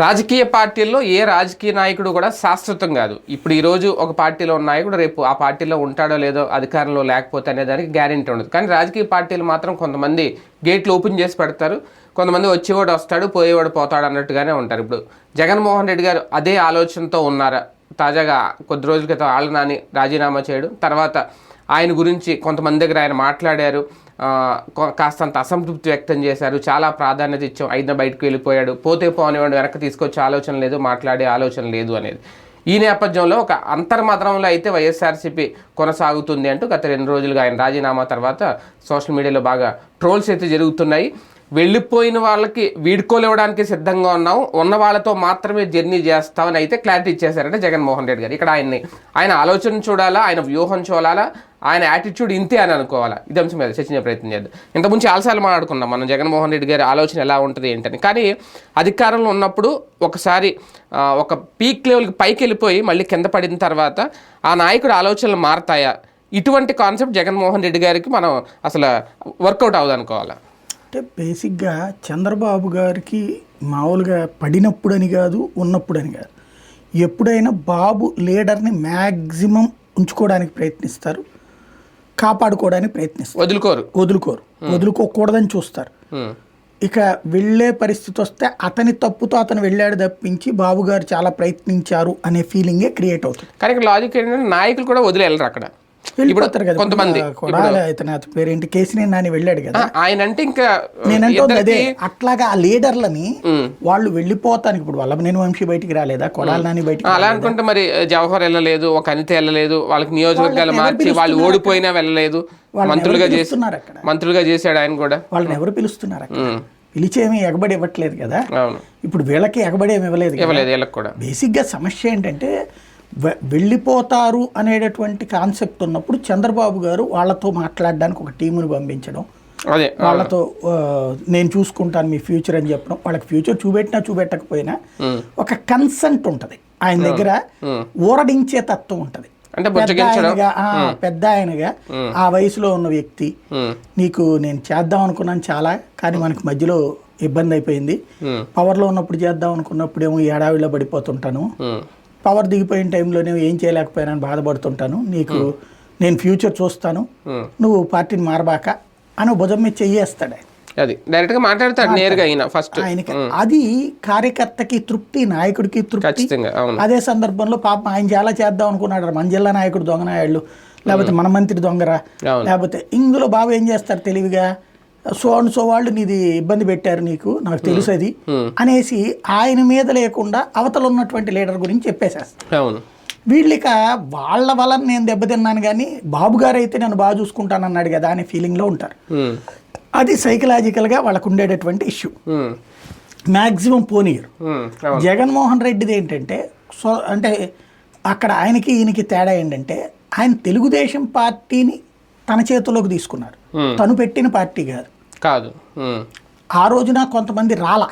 రాజకీయ పార్టీల్లో ఏ రాజకీయ నాయకుడు కూడా శాశ్వతం కాదు. ఇప్పుడు ఈరోజు ఒక పార్టీలో ఉన్న నాయకుడు రేపు ఆ పార్టీలో ఉంటాడో లేదో అధికారంలో లేకపోతే అనే దానికి గ్యారెంటీ ఉండదు. కానీ రాజకీయ పార్టీలు మాత్రం కొంతమంది గేట్లు ఓపెన్ చేసి పెడతారు. కొంతమంది వచ్చేవాడు వస్తాడు పోయేవాడు పోతాడు అన్నట్టుగానే ఉంటారు. ఇప్పుడు జగన్మోహన్ రెడ్డి గారు అదే ఆలోచనతో ఉన్నారా? తాజాగా కొద్ది రోజుల క్రితం ఆళ్ళ నాని రాజీనామా చేయడం తర్వాత ఆయన గురించి కొంతమంది దగ్గర ఆయన మాట్లాడారు. కాస్తంత అసంతృప్తి వ్యక్తం చేశారు. చాలా ప్రాధాన్యత ఇచ్చాం. అయినా బయటకు వెళ్ళిపోయాడు. పోతే పోనివ్వండి వెనక్కి తీసుకొచ్చే ఆలోచన లేదు మాట్లాడే ఆలోచన లేదు అనేది. ఈ నేపథ్యంలో ఒక అంతర్మద్రంలో అయితే వైఎస్ఆర్సీపీ కొనసాగుతుంది అంటూ గత రెండు రోజులుగా ఆయన రాజీనామా తర్వాత సోషల్ మీడియాలో బాగా ట్రోల్స్ అయితే జరుగుతున్నాయి. వెళ్ళిపోయిన వాళ్ళకి వీడ్కోలేవడానికి సిద్ధంగా ఉన్నాం ఉన్న వాళ్ళతో మాత్రమే జర్నీ చేస్తామని అయితే క్లారిటీ ఇచ్చేశారంటే జగన్మోహన్ రెడ్డి గారు. ఇక్కడ ఆయన్ని ఆయన ఆలోచన చూడాలా ఆయన వ్యూహం చూడాలా ఆయన యాటిట్యూడ్ ఇంతే అని అనుకోవాలా? ఇది అంశం మీద చర్చించే ప్రయత్నం చేద్దాం. ఇంతకుముందు చాలాసార్లు మాట్లాడుకున్నాం మనం జగన్మోహన్ రెడ్డి గారి ఆలోచన ఎలా ఉంటుంది ఏంటని. కానీ అధికారంలో ఉన్నప్పుడు ఒకసారి ఒక పీక్ లెవెల్కి పైకి వెళ్ళిపోయి మళ్ళీ కింద పడిన తర్వాత ఆ నాయకుడు ఆలోచనలు మారతాయా? ఇటువంటి కాన్సెప్ట్ జగన్మోహన్ రెడ్డి గారికి మనం అసలు వర్కౌట్ అవ్వదు అనుకోవాలా అంటే బేసిక్గా చంద్రబాబు గారికి మామూలుగా పడినప్పుడని కాదు ఉన్నప్పుడని కాదు. ఎప్పుడైనా బాబు లీడర్ని మ్యాక్సిమం ఉంచుకోవడానికి ప్రయత్నిస్తారు కాపాడుకోవడానికి ప్రయత్నిస్తారు. వదులుకోరు. వదులుకోరు. వదులుకోకూడదని చూస్తారు. ఇక వెళ్ళే పరిస్థితి వస్తే అతని తప్పుతో అతను వెళ్ళాడు తప్పించి బాబు గారు చాలా ప్రయత్నించారు అనే ఫీలింగే క్రియేట్ అవుతుంది. కానీ లాజిక్ ఏంటంటే నాయకులు కూడా వదిలి వెళ్ళరు అక్కడ. వెళ్ళిపోతారు కదా కొంతమంది కూడా ఇతను అతని పేరేంటి కేసీనే నాని వెళ్ళాడు కదా. ఆయన అంటే ఇంకా నేనంటుంది అదే అట్లాగా ఆ లీడర్లని. వాళ్ళు వెళ్ళిపోతానికి ఇప్పుడు వల్లభనేని వంశీ బయటికి రాలేదా? కొడాలి నాని బయటికి అలా అనుకుంటే మరి జవహర్ వెళ్ళలేదు ఒక అనిత వెళ్ళలేదు వాళ్ళకి నియోజకవర్గాలు మార్చి వాళ్ళు ఓడిపోయినా వెళ్ళలేదు. మంత్రులుగా చేసి పిలుస్తున్నారు అక్కడ? మంత్రులుగా చేశాడు ఆయన కూడా. వాళ్ళని ఎవరు పిలుస్తున్నారు. పిలిచేమీ ఎగబడి ఇవ్వట్లేదు కదా? ఇప్పుడు వీళ్ళకి ఎగబడి ఏమి ఇవ్వలేదు ఇవ్వలేదు వీళ్ళకి కూడా. బేసిక్గా సమస్య ఏంటంటే వెళ్ళిపోతారు అనేటటువంటి కాన్సెప్ట్ ఉన్నప్పుడు చంద్రబాబు గారు వాళ్ళతో మాట్లాడడానికి ఒక టీముని పంపించడం. అదే వాళ్ళతో నేను చూసుకుంటాను మీ ఫ్యూచర్ అని చెప్పడం. వాళ్ళకి ఫ్యూచర్ చూపెట్టినా చూపెట్టకపోయినా. ఒక కన్సెంట్ ఉంటది. ఆయన దగ్గర ఊరడించే తత్వం ఉంటది. పెద్ద ఆయనగా ఆ, వయసులో ఉన్న వ్యక్తి. నీకు నేను చేద్దాం అనుకున్నాను చాలా కానీ మనకి మధ్యలో ఇబ్బంది అయిపోయింది. పవర్లో ఉన్నప్పుడు చేద్దాం అనుకున్నప్పుడేమో ఈ ఏడావిలో పడిపోతుంటాను. పవర్ దిగిపోయిన టైంలోనే ఏం చేయలేకపోయానని బాధపడుతుంటాను. నీకు నేను ఫ్యూచర్ చూస్తాను. నువ్వు పార్టీని మారబాక అని భుజం మీద చెయ్యేస్తాడు ఆయన. అది డైరెక్ట్గా మాట్లాడతాడు నేరుగా అయినా ఫస్ట్. ఆయనకి అది కార్యకర్తకి తృప్తి నాయకుడికి తృప్తి. అదే సందర్భంలో పాపం ఆయన చాలా చేద్దాం అనుకున్నాడు. మన జిల్లా నాయకుడు దొంగ నాయుడు లేకపోతే మన మంత్రి దొంగరా. లేకపోతే ఇందులో బాబు ఏం చేస్తారు తెలివిగా? సో అండ్ సో వాళ్ళు నీది ఇబ్బంది పెట్టారు నీకు నాకు తెలుసు అది. అనేసి ఆయన మీద లేకుండా అవతల ఉన్నటువంటి లీడర్ గురించి అవును. వీళ్ళిక వాళ్ళ వలన నేను దెబ్బతిన్నాను కానీ బాబు గారు అయితే నన్ను బాగా చూసుకుంటాను అన్నాడు కదా అనే ఫీలింగ్లో ఉంటారు. ఉమ్. అది సైకలాజికల్గా వాళ్ళకు ఉండేటటువంటి ఇష్యూ. మ్యాక్సిమం పోనీయరు జగన్మోహన్ రెడ్డిది ఏంటంటే సో అంటే అక్కడ ఆయనకి ఈయనకి తేడా ఏంటంటే ఆయన తెలుగుదేశం పార్టీని తన చేతిలోకి తీసుకున్నారు. Hmm. తను పెట్టిన పార్టీ కాదు. కాదు. ఆ రోజున కొంతమంది రాలా.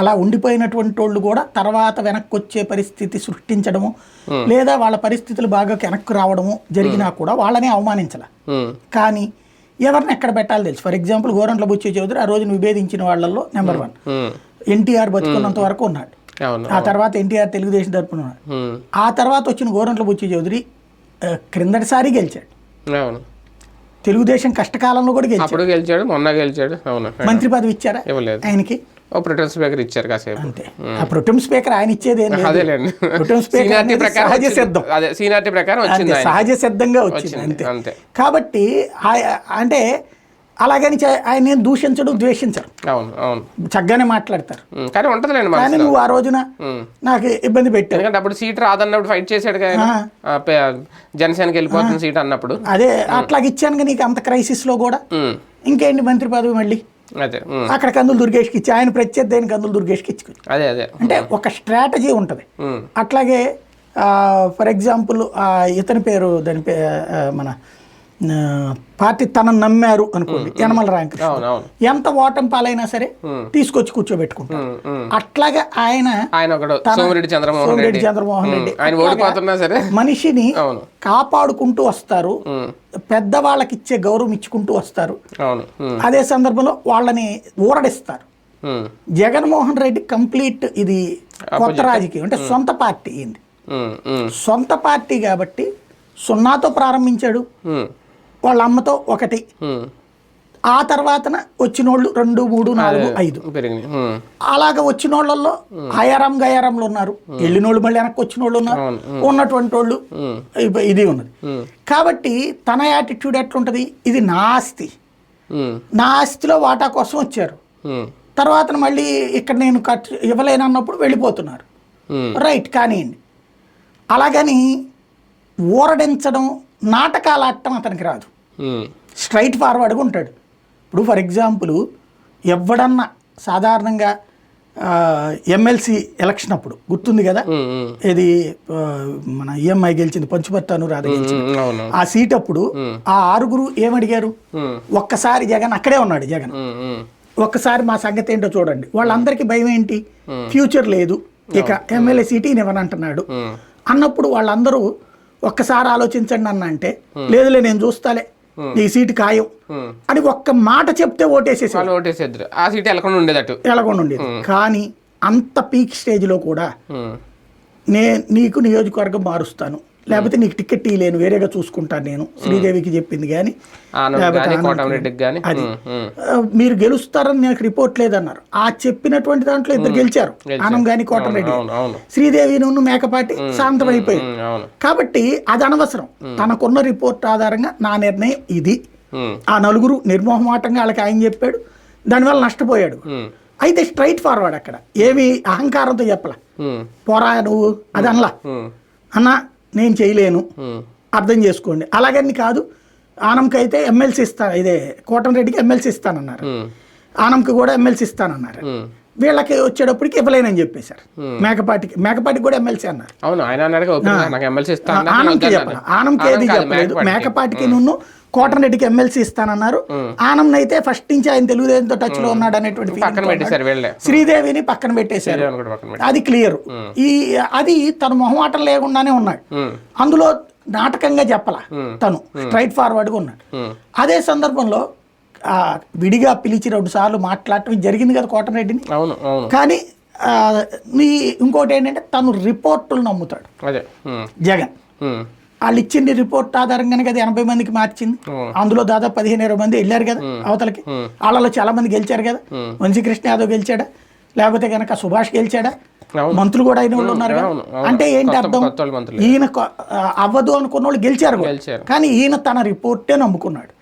అలా ఉండిపోయినటువంటి వాళ్ళు కూడా తర్వాత వెనక్కి వచ్చే పరిస్థితి సృష్టించడము లేదా వాళ్ళ పరిస్థితులు బాగా వెనక్కి రావడము జరిగినా కూడా వాళ్ళని అవమానించాల. కానీ ఎవరిని ఎక్కడ పెట్టాలో తెలుసు? ఫర్ ఎగ్జాంపుల్ గోరంట్ల బుచ్చి చౌదరి ఆ రోజున విభేదించిన వాళ్ళల్లో నెంబర్ వన్. ఎన్టీఆర్ బతుకున్నంత వరకు ఉన్నాడు. ఆ తర్వాత ఎన్టీఆర్ తెలుగుదేశం తరపున ఉన్నాడు. ఆ తర్వాత వచ్చిన గోరంట్ల బుచ్చి చౌదరి క్రిందటిసారి గెలిచాడు. తెలుగుదేశం కష్టకాలంలో కూడా గెలిచాడు. అప్పుడు గెలిచాడు మొన్న గెలిచాడు. అవును. మంత్రి పదవి ఇచ్చారా? ఇవ్వలేదు. ఆయనకి? ఓ ప్రిటర్న్ స్పీకర్ ఇచ్చారు కాసేపు. అంతే. ఆ ప్రొటెం స్పీకర్ ఆయన ఇచ్చేది అదేలేండి. ప్రొటెం స్పీకర్ ప్రకారం సహజ. సిద్ధం. అదే సీనియారిటీ ప్రకారం వచ్చింది సహజ సిద్ధంగా వచ్చింది అంతే. అంతే. కాబట్టి అంటే అలాగని ఆయన ఏం దూషించడు ద్వేషించరు అవును అవును. చక్కగానే మాట్లాడతారు. కానీ ఉంటదిలేండి కానీ నువ్వు ఆ రోజున. నాకు ఇబ్బంది పెట్టావు. ఎందుకంటే అప్పుడు సీట్ రాదన్నప్పుడు ఫైట్ చేశాడు కదా జనసేనకి వెళ్ళిపోతుంది సీట్ అన్నప్పుడు. అదే అట్లాగ ఇచ్చాను నీకు అంత క్రైసిస్లో కూడా. ఇంకేంటి మంత్రి పదవి మళ్ళీ? అదే. అక్కడ కందులు దుర్గేష్కి ఇచ్చి ఆయన ప్రత్యర్థి కందులు దుర్గేష్కి ఇచ్చుకోవచ్చు అదే అదే. అంటే ఒక స్ట్రాటజీ ఉంటుంది. అట్లాగే ఫర్ ఎగ్జాంపుల్ ఇతని పేరు దాని మన పార్టీ తనను నమ్మారు అనుకోండి. యనమల రామకృష్ణ. ఎంత ఓటం పాలైనా సరే తీసుకొచ్చి కూర్చోబెట్టుకుంటారు. అట్లాగే ఆయన సోమిరెడ్డి చంద్రమోహన్ రెడ్డి. చంద్రమోహన్ మనిషిని కాపాడుకుంటూ వస్తారు. పెద్దవాళ్ళకి ఇచ్చే గౌరవం ఇచ్చుకుంటూ వస్తారు. అదే సందర్భంలో వాళ్ళని ఊరడిస్తారు. జగన్మోహన్ రెడ్డి కంప్లీట్ ఇది కొత్త రాజకీయం. అంటే సొంత పార్టీ సొంత పార్టీ కాబట్టి సున్నాతో ప్రారంభించాడు. వాళ్ళ అమ్మతో ఒకటి. ఆ తర్వాతన వచ్చినోళ్ళు రెండు మూడు నాలుగు ఐదు. అలాగ వచ్చిన వాళ్ళల్లో హయారాం గయారాంలు ఉన్నారు. వెళ్ళినోళ్ళు మళ్ళీ వెనక్కి వచ్చిన వాళ్ళు ఉన్నారు ఉన్నటువంటి వాళ్ళు ఇది ఉన్నది. కాబట్టి తన యాటిట్యూడ్ ఎట్లుంటది? ఇది నా ఆస్తి. నా ఆస్తిలో వాటా కోసం వచ్చారు. తర్వాత మళ్ళీ ఇక్కడ నేను కట్ ఇవ్వలేనన్నప్పుడు వెళ్ళిపోతున్నారు. ఉమ్, రైట్ కానివ్వండి అలాగని ఊరడించడం నాటకాలు ఆడటం అతనికి రాదు. స్ట్రైట్ ఫార్వర్డ్గా ఉంటాడు. ఇప్పుడు ఫర్ ఎగ్జాంపుల్ ఎవడన్నా సాధారణంగా ఎమ్మెల్సీ ఎలక్షన్ అప్పుడు గుర్తుంది కదా? ఇది మన ఈఎంఐ గెలిచింది పంచుపర్తి అనురాధ గెలిచింది. ఆ సీట్ అప్పుడు ఆ ఆరుగురు ఏమడిగారు? ఒక్కసారి జగన్ అక్కడే ఉన్నాడు జగన్. ఒక్కసారి మా సంగతి ఏంటో చూడండి. వాళ్ళందరికీ భయం ఏంటి? ఫ్యూచర్ లేదు. ఇక ఎమ్మెల్యే సీట్ ఇవ్వనంటున్నాడు అన్నప్పుడు వాళ్ళందరూ ఒక్కసారి ఆలోచించండి అన్న అంటే లేదులే నేను చూస్తాలే. నీ సీటు ఖాయం. అని ఒక్క మాట చెప్తే ఓటేసేసి వాళ్ళు ఓటేసేద్దరు. ఆ సీట్ ఉండేదట్టు. ఎలాగొండ ఉండేది. కానీ అంత పీక్ స్టేజ్లో కూడా ఉమ్, నే నీకు నియోజకవర్గం మారుస్తాను. లేకపోతే నీకు టికెట్ ఇవ్వలేను వేరేగా చూసుకుంటాను నేను. శ్రీదేవికి చెప్పింది కానీ అది. మీరు గెలుస్తారని నాకు రిపోర్ట్ లేదన్నారు. ఆ చెప్పినటువంటి దాంట్లో ఇద్దరు గెలిచారు. ఆనం గాని కోటరెడ్డి శ్రీదేవి నువ్వు మేకపాటి ఉమ్, అవును. కాబట్టి అది అనవసరం. తనకున్న రిపోర్ట్ ఆధారంగా నా నిర్ణయం ఇది. ఆ నలుగురు నిర్మోహమాటంగా వాళ్ళకి ఆయన చెప్పాడు. దానివల్ల నష్టపోయాడు. అయితే స్ట్రైట్ ఫార్వర్డ్ అక్కడ. ఏమి అహంకారంతో చెప్పలా. పోరా నువ్వు? అది అనలా. అన్నా నేను చేయలేను. అర్థం చేసుకోండి. అలాగని కాదు ఆనంకి అయితే ఎమ్మెల్సీ ఇస్తా ఇదే కోటమిరెడ్డికి ఎమ్మెల్సీ ఇస్తానన్నారు. ఆనంకి కూడా ఎమ్మెల్సీ ఇస్తానన్నారు. వీళ్ళకి వచ్చేటప్పటికి ఇవ్వలేనని చెప్పేశారు. మేకపాటికి మేకపాటికి కూడా ఎమ్మెల్సీ అన్నారు అవును ఆయన ఆనంకి వద్దన్నాను. చెప్పాలి ఆనంకి ఏది కాదు, చెప్పలేదు. మేకపాటికి. నువ్వు కోటరెడ్డికి ఎమ్మెల్సీ ఇస్తానన్నారు. ఆనం అయితే ఫస్ట్ నుంచి ఆయన తెలుగుదేశంతో టచ్లో ఉన్నాడు అనేటువంటి. శ్రీదేవిని పక్కన పెట్టేశారు. అది క్లియర్ ఈ అది తన మొహమాటం లేకుండానే ఉన్నాడు. అందులో నాటకంగా చెప్పాల? తను స్ట్రైట్ ఫార్వర్డ్గా ఉన్నాడు. అదే సందర్భంలో విడిగా పిలిచి రెండు సార్లు మాట్లాడటం జరిగింది కదా కోటరెడ్డిని అవును కానీ నీ ఇంకోటి ఏంటంటే తను రిపోర్టులు నమ్ముతాడు. అదే జగన్. వాళ్ళు ఇచ్చింది రిపోర్ట్ ఆధారంగానే కదా ఎనభై మందికి మార్చింది. అందులో దాదాపు పదిహేను ఇరవై మంది వెళ్ళారు కదా అవతలకి. వాళ్ళలో చాలా మంది గెలిచారు కదా. వంశీకృష్ణ యాదవ్ గెలిచాడా? లేకపోతే కనుక సుభాష్ గెలిచాడా. మంత్రులు కూడా అయిన వాళ్ళు ఉన్నారు. అంటే ఏంటి అర్థం. ఈయన అవ్వదు అనుకున్న వాళ్ళు గెలిచారు. కానీ ఈయన తన రిపోర్టే నమ్ముకున్నాడు.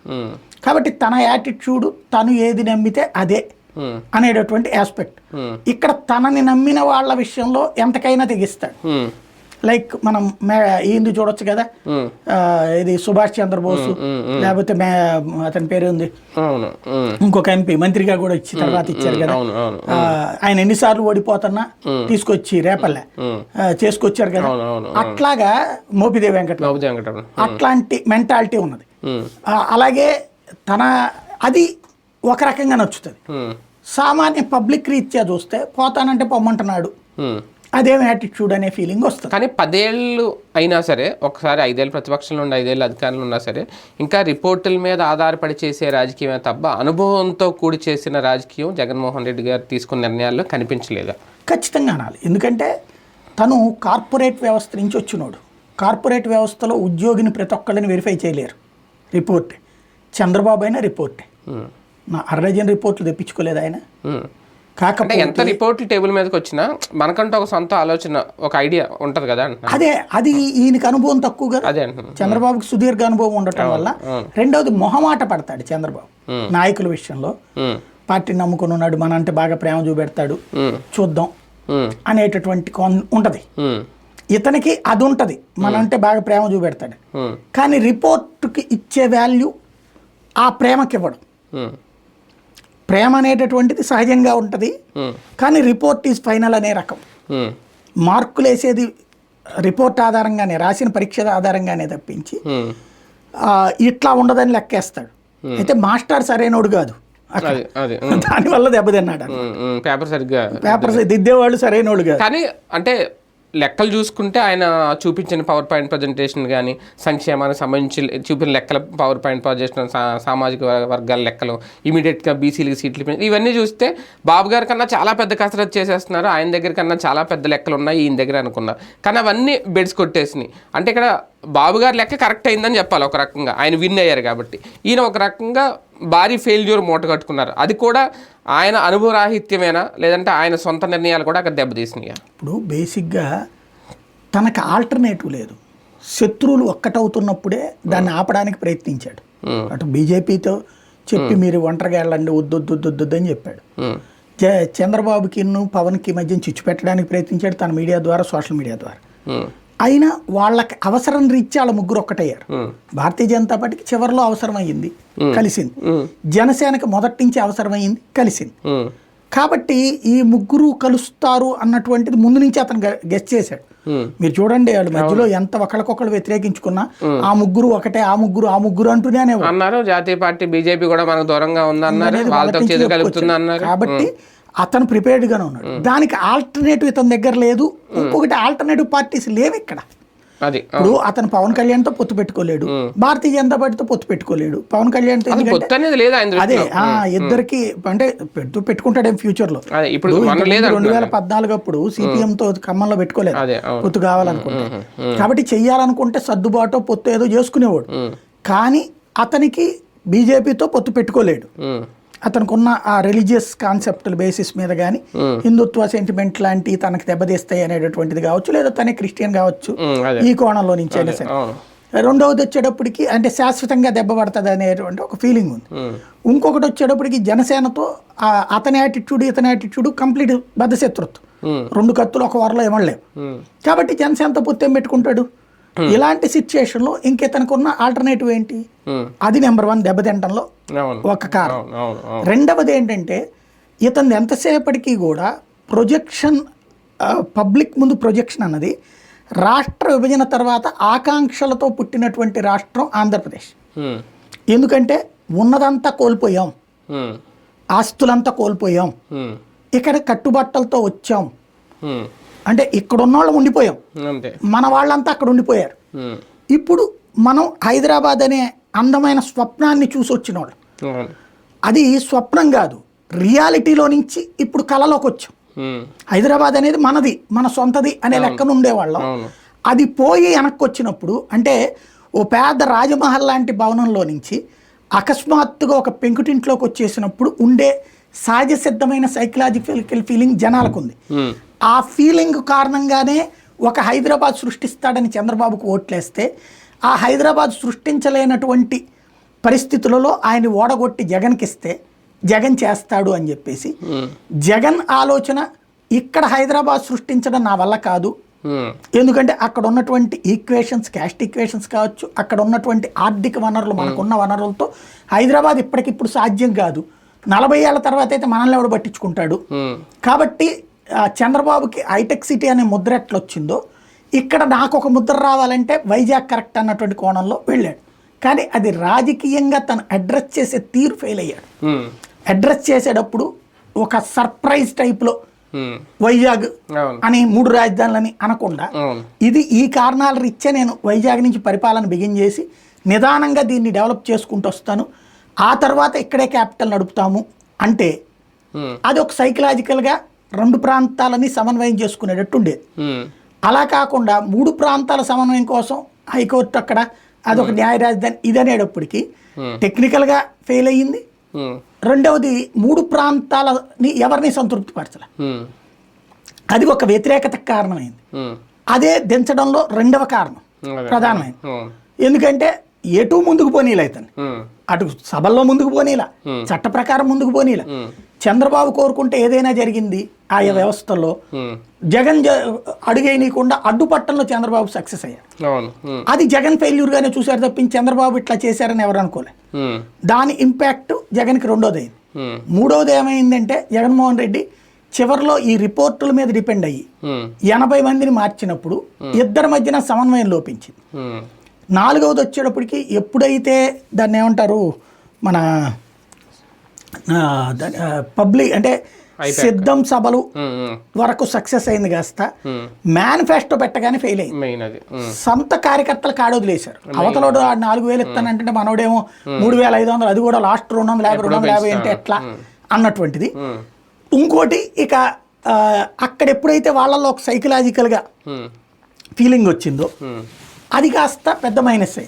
కాబట్టి తన యాటిట్యూడ్ తను ఏది నమ్మితే అదే ఉమ్, అనేటటువంటి ఆస్పెక్ట్ ఉమ్, ఇక్కడ తనని నమ్మిన వాళ్ళ విషయంలో ఎంతకైనా తెగిస్తాడు. లైక్ మనం మే ఈయనది చూడొచ్చు కదా? ఇది సుభాష్ చంద్రబోస్ లేకపోతే అతని పేరు ఉంది ఇంకొక ఎంపీ మంత్రిగా కూడా ఇచ్చి తర్వాత ఇచ్చారు కదా? ఆయన ఎన్నిసార్లు ఓడిపోతున్నా తీసుకొచ్చి రేపల్లె. చేసుకొచ్చారు కదా? అట్లాగా మోపిదేవి వెంకట అట్లాంటి మెంటాలిటీ ఉన్నది. అలాగే తన అది ఒక రకంగా నచ్చుతుంది. సామాన్య పబ్లిక్ రీత్యా చూస్తే పోతానంటే పొమ్మంటున్నాడు. అదేం యాటిట్యూడ్ అనే ఫీలింగ్ వస్తుంది. కానీ పదేళ్ళు అయినా సరే ఒకసారి ఐదేళ్ళు ప్రతిపక్షంలో ఉండి ఐదేళ్ళు అధికారంలో ఉన్నా సరే ఇంకా రిపోర్టుల మీద ఆధారపడి చేసే రాజకీయమే తప్ప అనుభవంతో కూడి చేసిన రాజకీయం జగన్మోహన్ రెడ్డి గారు తీసుకున్న నిర్ణయాల్లో కనిపించలేదు? ఖచ్చితంగా అనాలి. ఎందుకంటే తను కార్పొరేట్ వ్యవస్థ నుంచి వచ్చినోడు. కార్పొరేట్ వ్యవస్థలో ఉద్యోగిని ప్రతి ఒక్కళ్ళని వెరిఫై చేయలేరు. రిపోర్ట్. చంద్రబాబు అయినా రిపోర్టే ఉమ్, నా అరడజన్ రిపోర్ట్లు తెప్పించుకోలేదు ఆయన. అంటే కాకపోతే ఎంత రిపోర్ట్లు టేబుల్ మీదకి వచ్చినా మనకంటూ ఒక సొంత ఆలోచన ఒక ఐడియా ఉంటది కదా అదే అది ఈయనకి అనుభవం తక్కువ కదా. అదే చంద్రబాబుకి సుదీర్ఘ అనుభవం ఉండటం వల్ల రెండవది మొహమాట పడతాడు చంద్రబాబు. నాయకుల విషయంలో. పార్టీని నమ్ముకుని ఉన్నాడు మన అంటే బాగా ప్రేమ చూపెడతాడు. చూద్దాం అనేటటువంటి ఉంటది. ఇతనికి అది ఉంటది మన అంటే బాగా ప్రేమ చూపెడతాడు. కానీ రిపోర్ట్కి ఇచ్చే వాల్యూ ఆ ప్రేమకి ఇవ్వడం ప్రేమ అనేటటువంటిది సహజంగా ఉంటుంది. కానీ రిపోర్ట్ ఈజ్ ఫైనల్ అనే రకం. మార్కులు వేసేది రిపోర్ట్ ఆధారంగానే రాసిన పరీక్ష ఆధారంగానే తప్పించి ఇట్లా ఉండదని లెక్కేస్తాడు. అయితే మాస్టర్ సరైనోడు కాదు. దానివల్ల దెబ్బతిన్నాడు పేపర్ సరిగ్గా పేపర్స్ దిద్దేవాళ్ళు సరైనోడు కాదు. కానీ అంటే లెక్కలు చూసుకుంటే ఆయన చూపించిన పవర్ పాయింట్ ప్రజెంటేషన్ కానీ సంక్షేమానికి సంబంధించి చూపిన లెక్కల పవర్ పాయింట్ ప్రజెంటేషన్ సా- సామాజిక వర్గాల లెక్కలు ఇమీడియట్గా బీసీలకి సీట్లు ఇవన్నీ చూస్తే బాబు గారి కన్నా చాలా పెద్ద కసరత్తు చేసేస్తున్నారు. ఆయన దగ్గర కన్నా చాలా పెద్ద లెక్కలు ఉన్నాయి. ఈయన దగ్గర అనుకున్నారు కానీ అవన్నీ బెడ్స్ కొట్టేసినాయి. అంటే ఇక్కడ బాబు గారి లెక్క కరెక్ట్ అయిందని చెప్పాలి ఒక రకంగా. ఆయన విన్ అయ్యారు కాబట్టి. ఈయన ఒక రకంగా భారీ ఫెయిల్యూర్ మూట కట్టుకున్నారు. అది కూడా ఆయన అనుభవరాహిత్యమేనా? లేదంటే ఆయన సొంత నిర్ణయాలు కూడా అక్కడ దెబ్బతీసినాయా? ఇప్పుడు బేసిక్గా తనకు ఆల్టర్నేటివ్ లేదు. శత్రువులు ఒక్కటవుతున్నప్పుడే దాన్ని ఆపడానికి ప్రయత్నించాడు. అటు బీజేపీతో చెప్పి మీరు ఒంటరిగా వెళ్ళండి వద్దు వద్దు వద్దు వద్దు అని చెప్పాడు చంద్రబాబుకి పవన్కి మధ్య చిచ్చు పెట్టడానికి ప్రయత్నించాడు తన మీడియా ద్వారా సోషల్ మీడియా ద్వారా. అయినా వాళ్ళకి అవసరం రీత్యా వాళ్ళ ముగ్గురు ఒక్కటయ్యారు. భారతీయ జనతా పార్టీకి చివరిలో అవసరమైంది కలిసింది. జనసేనకి మొదటి నుంచి అవసరమైంది కలిసింది. కాబట్టి ఈ ముగ్గురు కలుస్తారు అన్నటువంటిది ముందు నుంచి అతను గెస్ట్ చేశాడు. మీరు చూడండి వాళ్ళు మధ్యలో ఎంత ఒకళ్ళకొకళ్ళు వ్యతిరేకించుకున్నా ఆ ముగ్గురు ఒకటే ఆ ముగ్గురు ఆ ముగ్గురు అంటూనే. అన్నారు జాతీయ పార్టీ బీజేపీ కూడా మనకు దూరంగా ఉందన్నారు కాబట్టి అతను ప్రిపేర్డ్ గానే ఉన్నాడు దానికి ఆల్టర్నేటివ్ ఇతని దగ్గర లేదు. ఇంకొకటి ఆల్టర్నేటివ్ పార్టీస్ లేవు ఇక్కడ. అది ఇప్పుడు అతను పవన్ కళ్యాణ్తో పొత్తు పెట్టుకోలేడు. భారతీయ జనతా పార్టీతో పొత్తు పెట్టుకోలేడు. పవన్ కళ్యాణ్తో అదే ఇద్దరికి అంటే పెట్టు పెట్టుకుంటాడేం ఫ్యూచర్లో ఇప్పుడు రెండు వేల పద్నాలుగు అప్పుడు సిపిఎం తో ఖమ్మంలో పెట్టుకోలేదు. పొత్తు కావాలనుకుంటే. కాబట్టి చెయ్యాలనుకుంటే సర్దుబాటు పొత్తు ఏదో చేసుకునేవాడు. కానీ అతనికి బీజేపీతో పొత్తు పెట్టుకోలేడు. ఉమ్, అతనికి ఉన్న ఆ రిలీజియస్ కాన్సెప్ట్ బేసిస్ మీద కానీ హిందుత్వ సెంటిమెంట్ లాంటి తనకి దెబ్బతీస్తాయి అనేటటువంటిది కావచ్చు లేదా తనే క్రిస్టియన్ కావచ్చు ఈ కోణంలో నుంచి అయినా సరే. రెండవది వచ్చేటప్పటికి అంటే శాశ్వతంగా దెబ్బ పడుతుంది అనేటువంటి ఒక ఫీలింగ్ ఉంది. ఇంకొకటి వచ్చేటప్పటికి జనసేనతో అతని యాటిట్యూడ్ ఇతని యాటిట్యూడ్ కంప్లీట్ బద్ధశత్రుత్వం. ఉమ్, రెండు కత్తులు ఒక వరలో ఇవ్వలేవు కాబట్టి జనసేనతో పొత్తేం పెట్టుకుంటాడు? ఇలాంటి సిచ్యుయేషన్లో ఉన్న ఆల్టర్నేటివ్ ఏంటి? ఉమ్, అది నెంబర్ వన్ దెబ్బతింటంలో ఒక కారణం. రెండవది ఏంటంటే ఇతను ఎంతసేపటికి కూడా ప్రొజెక్షన్ పబ్లిక్ ముందు ప్రొజెక్షన్ అన్నది రాష్ట్ర విభజన తర్వాత ఆకాంక్షలతో పుట్టినటువంటి రాష్ట్రం ఆంధ్రప్రదేశ్. ఉమ్, ఎందుకంటే ఉన్నదంతా కోల్పోయాం. ఆస్తులంతా కోల్పోయాం. ఇక్కడ కట్టుబట్టలతో వచ్చాం. అంటే ఇక్కడ ఉన్నోళ్ళం ఉండిపోయాం మన వాళ్ళంతా అక్కడ ఉండిపోయారు. ఇప్పుడు మనం హైదరాబాద్ అనే అందమైన స్వప్నాన్ని చూసి వచ్చిన వాళ్ళు అది స్వప్నం కాదు. రియాలిటీలో నుంచి ఇప్పుడు కళలోకి వచ్చాం. హైదరాబాద్ అనేది మనది మన సొంతది అనే లెక్కన ఉండేవాళ్ళం. అది పోయి వెనక్కి వచ్చినప్పుడు అంటే ఓ పెద్ద రాజమహల్ లాంటి భవనంలో నుంచి అకస్మాత్తుగా ఒక పెంకుటింట్లోకి వచ్చేసినప్పుడు ఉండే సహజ సిద్ధమైన సైకలాజికల్ ఫీలింగ్ జనాలకు ఉంది. ఆ ఫీలింగ్ కారణంగానే ఒక హైదరాబాద్ సృష్టిస్తాడని చంద్రబాబుకు ఓట్లేస్తే ఆ హైదరాబాద్ సృష్టించలేనటువంటి పరిస్థితులలో ఆయన ఓడగొట్టి జగన్కి ఇస్తే జగన్ చేస్తాడు అని చెప్పేసి ఉమ్, జగన్ ఆలోచన ఇక్కడ హైదరాబాద్ సృష్టించడం నా వల్ల కాదు. ఉమ్, ఎందుకంటే అక్కడ ఉన్నటువంటి ఈక్వేషన్స్ క్యాస్ట్ ఈక్వేషన్స్ కావచ్చు అక్కడ ఉన్నటువంటి ఆర్థిక వనరులు మనకున్న వనరులతో హైదరాబాద్ ఇప్పటికిప్పుడు సాధ్యం కాదు. నలభై ఏళ్ళ తర్వాత అయితే మనల్ని ఎవడు పట్టించుకుంటాడు? కాబట్టి చంద్రబాబుకి హైటెక్ సిటీ అనే ముద్ర ఎట్లా వచ్చిందో ఇక్కడ నాకు ఒక ముద్ర రావాలంటే వైజాగ్ కరెక్ట్ అన్నటువంటి కోణంలో వెళ్ళాడు. కానీ అది రాజకీయంగా తను అడ్రస్ చేసే తీరు ఫెయిల్ అయ్యాడు. అడ్రస్ చేసేటప్పుడు ఒక సర్ప్రైజ్ టైప్లో వైజాగ్ అని మూడు రాజధానులని అనకుండా ఇది ఈ కారణాల రీత్యా నేను వైజాగ్ నుంచి పరిపాలన బిగిన్ చేసి నిదానంగా దీన్ని డెవలప్ చేసుకుంటూ వస్తాను. ఆ తర్వాత ఇక్కడే క్యాపిటల్ నడుపుతాము అంటే అది ఒక సైకలాజికల్గా రెండు ప్రాంతాలని సమన్వయం చేసుకునేటట్టు ఉండేది. ఉమ్, అలా కాకుండా మూడు ప్రాంతాల సమన్వయం కోసం హైకోర్టు అక్కడ అదొక న్యాయ రాజధాని ఇది అనేటప్పటికి. టెక్నికల్గా ఫెయిల్ అయ్యింది. రెండవది మూడు ప్రాంతాలని ఎవరిని సంతృప్తిపరచలే. ఉమ్, అది ఒక వ్యతిరేకతకు కారణమైంది. అదే దించడంలో రెండవ కారణం అవును ఎందుకంటే ఎటు ముందుకు పోనీలా ఉమ్, అటు సభల్లో ముందుకు పోనీలా. చట్ట ప్రకారం ముందుకు పోనీలా. చంద్రబాబు కోరుకుంటే ఏదైనా జరిగింది ఆయా వ్యవస్థల్లో ఉమ్, జగన్ అడుగేయనీయకుండా అడ్డుపట్టంలో చంద్రబాబు సక్సెస్ అయ్యారు అది జగన్ ఫెయిల్యూర్గానే చూశారు తప్పించి చంద్రబాబు ఇట్లా చేశారని ఎవరు అనుకోలే. దాని ఇంపాక్ట్ జగన్కి రెండోది అయింది మూడోది ఏమైందంటే జగన్మోహన్ రెడ్డి చివరిలో ఈ రిపోర్టుల మీద డిపెండ్ అయ్యి ఎనభై మందిని మార్చినప్పుడు ఇద్దరి మధ్యన సమన్వయం లోపించింది. నాలుగవది వచ్చేటప్పటికి ఎప్పుడైతే దాన్ని ఏమంటారు? మన పబ్లిక్ అంటే సిద్ధం సభలు వరకు సక్సెస్ అయింది కాస్త. మేనిఫెస్టో పెట్టగానే ఫెయిల్ అయింది సొంత కార్యకర్తలు కాడొదిలేశారు అవతలోడు నాలుగు వేలు ఇస్తానంటే మనోడేమో మూడు వేల ఐదు వందలు అది కూడా లాస్ట్ రెండు వందల యాభై రెండు వందల యాభై అంటే ఎట్లా అన్నటువంటిది. ఇంకోటి ఇక అక్కడ ఎప్పుడైతే వాళ్ళల్లో ఒక సైకలాజికల్గా ఫీలింగ్ వచ్చిందో అది కాస్త పెద్ద మైనస్.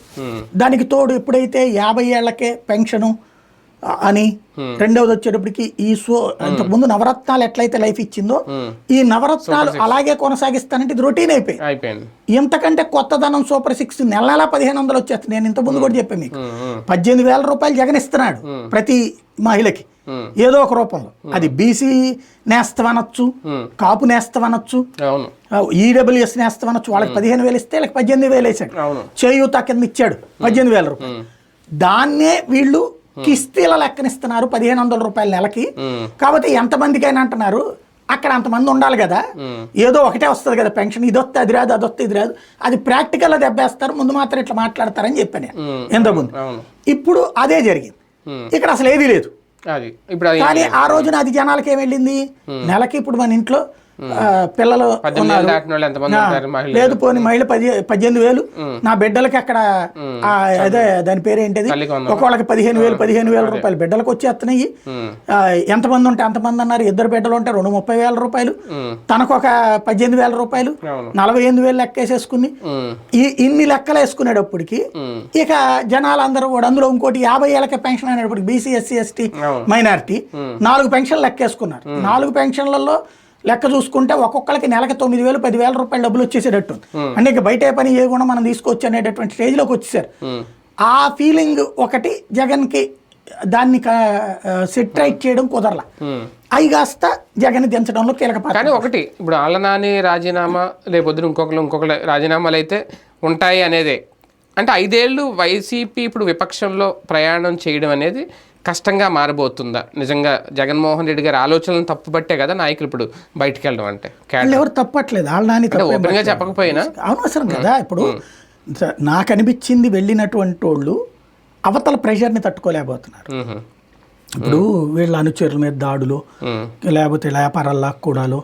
దానికి తోడు ఎప్పుడైతే యాభై ఏళ్ళకే పెన్షను అని రెండవది వచ్చేటప్పటికి ఈ సో అంతకుముందు నవరత్నాలు ఎట్లయితే లైఫ్ ఇచ్చిందో ఈ నవరత్నాలు అలాగే కొనసాగిస్తానంటే ఇది రొటీన్ అయిపోయింది. ఇంతకంటే కొత్తదనం సూపర్ సిక్స్ నెల నెల పదిహేను వందలు వచ్చేస్తుంది నేను ఇంత ముందు కూడా చెప్పాను మీకు. పద్దెనిమిది వేల రూపాయలు జగన్ ఇస్తున్నాడు ప్రతి మహిళకి. ఏదో ఒక రూపంలో. అది బీసీ నేస్తం అనొచ్చు. కాపు నేస్తం అనొచ్చు ఈడబ్ల్యూఎస్ నేస్తం అనొచ్చు వాళ్ళకి పదిహేను వేలు ఇస్తే వీళ్ళకి పద్దెనిమిది వేలు వేసాడు. చేయూత కింద ఇచ్చాడు పద్దెనిమిది వేల రూపాయలు. దాన్నే వీళ్ళు కిస్తీల లెక్కనిస్తున్నారు పదిహేను వందల రూపాయల నెలకి. ఉమ్, కాబట్టి ఎంతమందికైనా అంటున్నారు అక్కడ అంతమంది ఉండాలి కదా. ఉమ్, ఏదో ఒకటే వస్తుంది కదా పెన్షన్ ఇది వస్తే అది రాదు అది వస్తే ఇది రాదు. అది ప్రాక్టికల్గా దెబ్బేస్తారు ముందు మాత్రం ఇట్లా మాట్లాడతారని చెప్పాను నేను. ఉమ్, ఇంతకుముందు ఇప్పుడు అదే జరిగింది. ఇక్కడ అసలు ఏదీ లేదు. కానీ ఆ రోజున అది జనాలకి ఏం వెళ్ళింది నెలకి ఇప్పుడు మన ఇంట్లో పిల్లలు లేదు పోని మహిళ పది పద్దెనిమిది వేలు. నా బిడ్డలకి అక్కడ అదే దాని పేరు ఏంటిది తల్లికి వందనం. ఒకళ్ళకి పదిహేను వేలు పదిహేను వేల రూపాయలు బిడ్డలకు వచ్చేస్తున్నాయి. ఎంతమంది ఉంటే అంతమంది అన్నారు. ఇద్దరు బిడ్డలు ఉంటే రెండు ముప్పై వేల రూపాయలు. తనకు ఒక పద్దెనిమిది వేల రూపాయలు. నలభై ఎనిమిది వేలు లెక్కేసేసుకుని ఉమ్, ఈ ఇన్ని లెక్కలు వేసుకునేటప్పటికి ఇక జనాలందరూ కూడా అందులో ఇంకోటి యాభై ఏళ్ళకే పెన్షన్ అనేటప్పటికి బీసీ ఎస్సీ ఎస్టీ మైనారిటీ నాలుగు పెన్షన్లు లెక్కేసుకున్నారు. నాలుగు పెన్షన్లలో లెక్క చూసుకుంటే ఒక్కొక్కరికి నెలకి తొమ్మిది వేలు పదివేల రూపాయలు డబ్బులు వచ్చేసేటట్టు. అంటే ఇక బయట ఏ పని చేయకుండా మనం తీసుకొచ్చి అనేటటువంటి స్టేజ్లోకి వచ్చేసారు. ఆ ఫీలింగ్ ఒకటి జగన్కి దాన్ని సెట్ రైట్ చేయడం కుదరల. అవి కాస్త జగన్ దించడంలో కీలక కానీ ఒకటి ఇప్పుడు వాళ్ళ నాని రాజీనామా లేకపోతే ఇంకొకరు ఇంకొకరు రాజీనామాలు అయితే ఉంటాయి అనేదే. అంటే ఐదేళ్ళు వైసీపీ ఇప్పుడు విపక్షంలో ప్రయాణం చేయడం అనేది కష్టంగా మారబోతుందా? నిజంగా జగన్మోహన్ రెడ్డి గారి ఆలోచనలను తప్పుబట్టే కదా నాయకులు ఇప్పుడు బయటికి వెళ్ళడం అంటే ఎవరు తప్పట్లేదు. వాళ్ళ నాని అంటే తప్పేం ఓపెన్గా చెప్పకపోయినా? అనవసరం కదా ఇప్పుడు. నాకు అనిపించింది వెళ్ళినటువంటి వాళ్ళు అవతల ప్రెషర్ని తట్టుకోలేకపోతున్నారు. ఇప్పుడు వీళ్ళ అనుచరుల మీద దాడులు లేకపోతే వ్యాపారాల్లో కూడాలు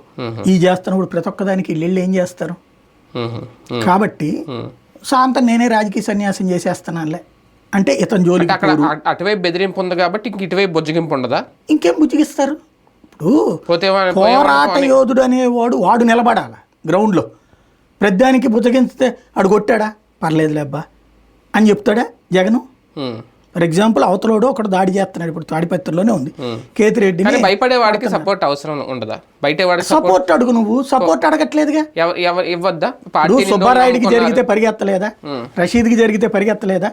ఈ చేస్తున్నప్పుడు ప్రతి ఒక్కదానికి వీళ్ళు ఏం చేస్తారు? కాబట్టి. శాంతం నేనే రాజకీయ సన్యాసం చేసేస్తున్నానులే. అంటే ఇతని జోలికి అక్కడ అటువైపు బెదిరింపు ఉంది కాబట్టి ఇంక ఇటువైపు బొజ్జగింపు ఉండదా? ఇంకేం బుజ్జిగిస్తారు? ఇప్పుడు పోరాట యోధుడు అనేవాడు వాడు నిలబడాల గ్రౌండ్లో. ప్రద్దానికి బుజ్జగించితే ఆడు కొట్టాడా? పర్లేదులే అబ్బా. అని చెప్తాడా జగను. ఫర్ ఎగ్జాంపుల్ అవతలోడు ఒకడు దాడి చేస్తున్నాడు ఇప్పుడు తాడిపత్రిలోనే ఉంది. కేతిరెడ్డిని కానీ భయపడే వాడికి సపోర్ట్ అవసరం ఉండదా? బయట సపోర్ట్ అడుగు నువ్వు. సపోర్ట్ అడగట్లేదుగా. ఇవ్వద్దా? సుబ్బారాయుడికి జరిగితే పరిగెత్తలేదా? రషీద్కి జరిగితే పరిగెత్తలేదా?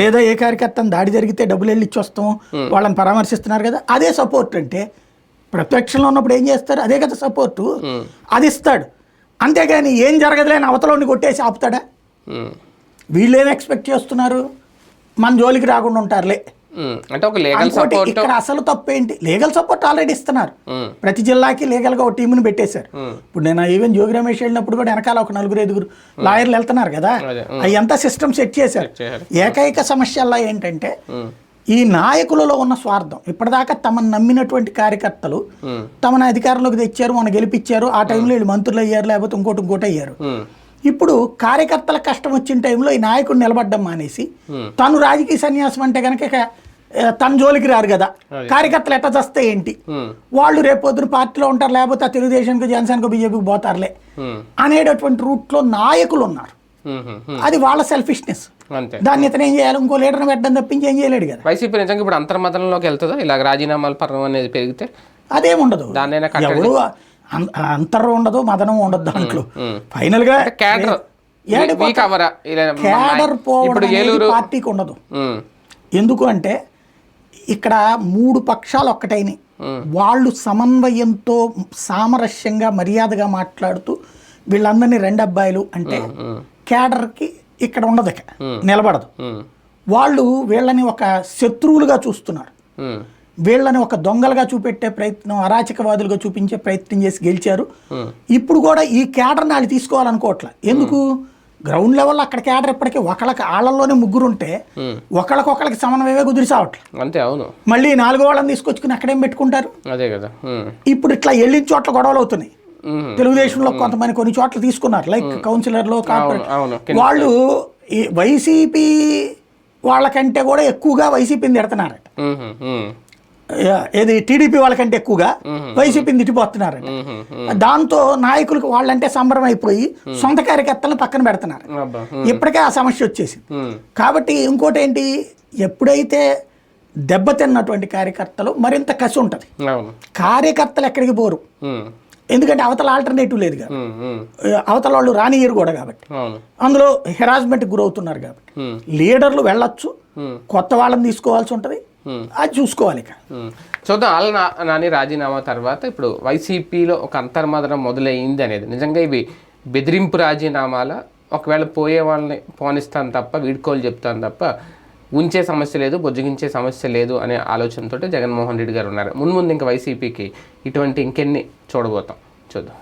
లేదా ఏ కార్యకర్తను దాడి జరిగితే డబ్బులు వెళ్ళి ఇచ్చొస్తాం వాళ్ళని పరామర్శిస్తున్నారు కదా అదే సపోర్ట్ అంటే ప్రత్యక్షంలో ఉన్నప్పుడు ఏం చేస్తారు? అదే కదా సపోర్టు అది ఇస్తాడు. అంతేగాని ఏం జరగదులేని అవతలని కొట్టేసి ఆపుతాడా? వీళ్ళు ఎక్స్పెక్ట్ చేస్తున్నారు? మన జోలికి రాకుండా ఉంటారులే. అంటే ఒక లీగల్ సపోర్ట్ ఇక్కడ అసలు తప్పేంటి? లీగల్ సపోర్ట్ ఆల్రెడీ ఇస్తున్నారు. ప్రతి జిల్లాకి లీగల్గా ఒక టీంని పెట్టేశారు. ఇప్పుడు నేను ఈవెన్ జోగి రమేష్ వెళ్ళినప్పుడు కూడా వెనకాల ఒక నలుగురు ఐదుగురు లాయర్లు వెళ్తున్నారు కదా. అంతా సిస్టమ్ సెట్ చేశారు? చేశారు. ఏకైక సమస్యల్లో ఏంటంటే ఈ నాయకులలో ఉన్న స్వార్థం. ఇప్పటిదాకా తమను నమ్మినటువంటి కార్యకర్తలు తమను అధికారంలోకి తెచ్చారు మన గెలిపించారు. ఆ టైంలో వీళ్ళు మంత్రులు అయ్యారు లేకపోతే ఇంకోటి ఇంకోటి అయ్యారు. ఇప్పుడు కార్యకర్తల కష్టం వచ్చిన టైంలో ఈ నాయకుడు నిలబడ్డం మానేసి తను రాజకీయ సన్యాసం అంటే కనుక తన జోలికి రారు కదా. కార్యకర్తలు ఎట్లా చస్తే ఏంటి? వాళ్ళు రేపు పొద్దున పార్టీలో ఉంటారు లేకపోతే తెలుగుదేశానికి జనసేనకు బీజేపీకి పోతారులే. అనేటటువంటి రూట్లో నాయకులు ఉన్నారు అది వాళ్ళ సెల్ఫిష్నెస్ అంతే. దాన్ని ఇతను ఏం చేయాలి? ఇంకో లీడర్ని పెట్టడం తప్పించి ఏం చేయలేడు కదా. వైసీపీ నిజంగా ఇప్పుడు అంతర్మతంలోకి వెళ్తుందా? ఇలా రాజీనామాల పర్వం అనేది పెరిగితే అదేముండదు ఎవడు అం- అంతరం ఉండదు మదనం ఉండదు దాంట్లో. ఫైనల్గా క్యాడర్ పోవడం పార్టీకి ఉండదు. ఎందుకు అంటే ఇక్కడ మూడు పక్షాలు ఒక్కటైనాయి వాళ్ళు సమన్వయంతో సామరస్యంగా మర్యాదగా మాట్లాడుతూ వీళ్ళందరినీ రెండు అబ్బాయిలు అంటే కేడర్కి ఇక్కడ ఉండదు నిలబడదు. వాళ్ళు వీళ్ళని ఒక శత్రువులుగా చూస్తున్నారు. వీళ్ళని ఒక దొంగలుగా చూపెట్టే ప్రయత్నం అరాచకవాదులుగా చూపించే ప్రయత్నం చేసి గెలిచారు. ఇప్పుడు కూడా ఈ కేడర్ని వాళ్ళు తీసుకోవాలనుకోవట్లే. ఎందుకు? గ్రౌండ్ లెవెల్లో అక్కడ క్యాడర్ ఇప్పటికీ ఒకళ్ళకి ఆళ్ళల్లోనే ముగ్గురు ఉంటే ఒకళ్ళకొకళ్ళకి సమన్వయమే కుదిరి సావట్లేదు అంతే అవును. మళ్ళీ నాలుగో వాళ్ళని తీసుకొచ్చుకుని అక్కడేం పెట్టుకుంటారు? అదే కదా. ఉమ్. ఇప్పుడు ఇట్లా వెళ్ళిన చోట్ల గొడవలు అవుతున్నాయి. తెలుగుదేశంలో కొంతమంది కొన్ని చోట్ల తీసుకున్నారు. లైక్ కౌన్సిలర్లు కార్పొరేట్ వాళ్ళు ఈ వైసీపీ వాళ్ళకంటే కూడా ఎక్కువగా వైసీపీని తిడుతున్నారట. ఏది టీడీపీ వాళ్ళకంటే ఎక్కువగా వైసీపీని ఉమ్. దాంతో నాయకులకు వాళ్ళంటే సంబరం అయిపోయి సొంత కార్యకర్తలను పక్కన పెడుతున్నారు. ఇప్పటికే ఆ సమస్య వచ్చేసింది. కాబట్టి ఇంకోటి ఏంటి ఎప్పుడైతే దెబ్బతిన్నటువంటి కార్యకర్తలు మరింత కసి ఉంటుంది. కార్యకర్తలు ఎక్కడికి పోరు. ఎందుకంటే అవతల ఆల్టర్నేటివ్ లేదు కదా. అవతల వాళ్ళు రానియరు కూడా కాబట్టి. అందులో హెరాస్మెంట్కి గురవుతున్నారు కాబట్టి. లీడర్లు వెళ్ళొచ్చు. కొత్త వాళ్ళని తీసుకోవాల్సి ఉంటుంది. అది చూసుకోవాలి ఇక. చూద్దాం అలా నా- నాని రాజీనామా తర్వాత ఇప్పుడు వైసీపీలో ఒక అంతర్మదనం మొదలైంది అనేది. నిజంగా ఇవి బెదిరింపు రాజీనామాల ఒకవేళ పోయే వాళ్ళని పోనిస్తాను తప్ప వీడ్కోలు చెప్తాను తప్ప ఉంచే సమస్య లేదు బొజ్జగించే సమస్య లేదు అనే ఆలోచనతో జగన్మోహన్ రెడ్డి గారు ఉన్నారు. ముందు ముందు ఇంకా వైసీపీకి ఇటువంటి ఇంకెన్ని చూడబోతాం. చూద్దాం.